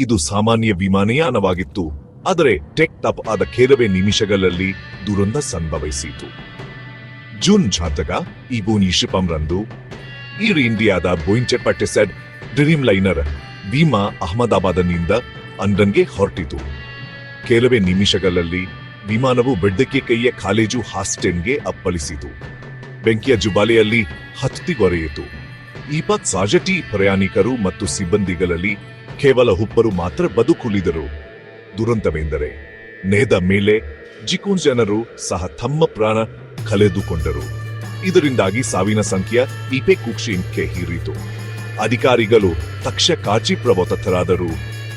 ಇದು ಸಾಮಾನ್ಯ ವಿಮಾನಯಾನವಾಗಿತ್ತು ಆದರೆ ಟೆಕ್ ಟಪ್ ಆದ ಕೆಲವೇ ನಿಮಿಷಗಳಲ್ಲಿ ದುರಂತ ಸಂಭವಿಸಿತು. ಜೂನ್ ಜಾತಕ, ಈ ನಿಶಿಪಂ ರಂದು, ಏರ್ ಇಂಡಿಯಾದ ಬೋಯಿಂಗ್ ಪಟ್ಟಿಸೆಡ್ ಡ್ರೀಮ್ ಲೈನರ್ ವಿಮಾ ಅಹಮದಾಬಾದ್ನಿಂದ ಅಂಡನ್ಗೆ ಹೊರಟಿತು. ಕೆಲವೇ ನಿಮಿಷಗಳಲ್ಲಿ ವಿಮಾನವು ಬೆಡ್ಡಕ್ಕೆ ಕೈಯ ಕಾಲೇಜು ಹಾಸ್ಟೆನ್ಗೆ ಅಪ್ಪಳಿಸಿತು. ಬೆಂಕಿಯ ಜುಬಾಲೆಯಲ್ಲಿ ಹತ್ತಿಗೊರೆಯಿತು ಇಪ್ಪತ್ ಸಾಜಟಿ ಪ್ರಯಾಣಿಕರು ಮತ್ತು ಸಿಬ್ಬಂದಿಗಳಲ್ಲಿ ಕೇವಲ ಹುಬ್ಬರು ಮಾತ್ರ ಬದುಕುಳಿದರು. ದುರಂತವೆಂದರೆ ನೇದ ಮೇಲೆ ಜಿಕೂನ್ ಜನರು ಸಹ ತಮ್ಮ ಪ್ರಾಣ ಕಳೆದುಕೊಂಡರು. ಇದರಿಂದಾಗಿ ಸಾವಿನ ಸಂಖ್ಯೆ ಇಪೆ ಕುಕ್ಷಿಂಕ್ಕೆ ಹೀರಿತು. ಅಧಿಕಾರಿಗಳು ತಕ್ಷ ಕಾಚಿ ಪ್ರವತರಾದರು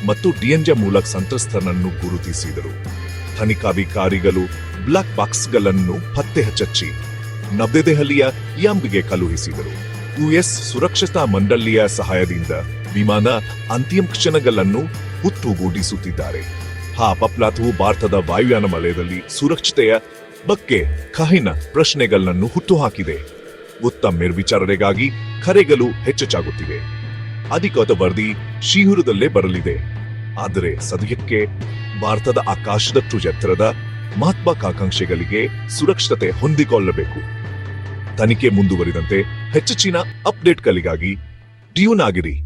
ಮತ್ತು ಡಿಎನ್ಜ ಮೂಲಕ ಸಂತ್ರಸ್ತನನ್ನು ಗುರುತಿಸಿದರು. ತನಿಖಾಧಿಕಾರಿಗಳು ಬ್ಲಾಕ್ ಬಾಕ್ಸ್ಗಳನ್ನು ಪತ್ತೆ ಹಚ್ಚಿ ನವದೆಹಲಿಯ ಯಾಂಬ್ಗೆ ಕಳುಹಿಸಿದರು. ಯುಎಸ್ ಸುರಕ್ಷತಾ ಮಂಡಳಿಯ ಸಹಾಯದಿಂದ ವಿಮಾನ ಅಂತಿಮ ಕ್ಷಣಗಳನ್ನು ಹುತ್ತುಗೂಡಿಸುತ್ತಿದ್ದಾರೆ. ಆ ಅಪಪ್ಲಾತವು ಭಾರತದ ವಾಯುಯಾನ ವಲಯದಲ್ಲಿ ಸುರಕ್ಷತೆಯ ಬಗ್ಗೆ ಕಹಿನ ಪ್ರಶ್ನೆಗಳನ್ನು ಹುಟ್ಟುಹಾಕಿದೆ. ಉತ್ತಮ ಮೇಲ್ವಿಚಾರಣೆಗಾಗಿ ಕರೆಗಳು ಹೆಚ್ಚಾಗುತ್ತಿವೆ ಅಧಿಕೃತ ವರದಿ ಶೀಘ್ರದಲ್ಲೇ ಬರಲಿದೆ. ಆದರೆ ಸದ್ಯಕ್ಕೆ ಭಾರತದ ಆಕಾಶದಷ್ಟು ಎತ್ತರದ ಮಹತ್ವಾಕಾಂಕ್ಷೆಗಳಿಗೆ ಸುರಕ್ಷತೆ ಹೊಂದಿಕೊಳ್ಳಬೇಕು. ತನಿಖೆ ಮುಂದುವರಿದಂತೆ ಹೆಚ್ಚಿನ ಅಪ್ಡೇಟ್ಗಳಿಗಾಗಿ ಟ್ಯೂನ್ ಆಗಿರಿ.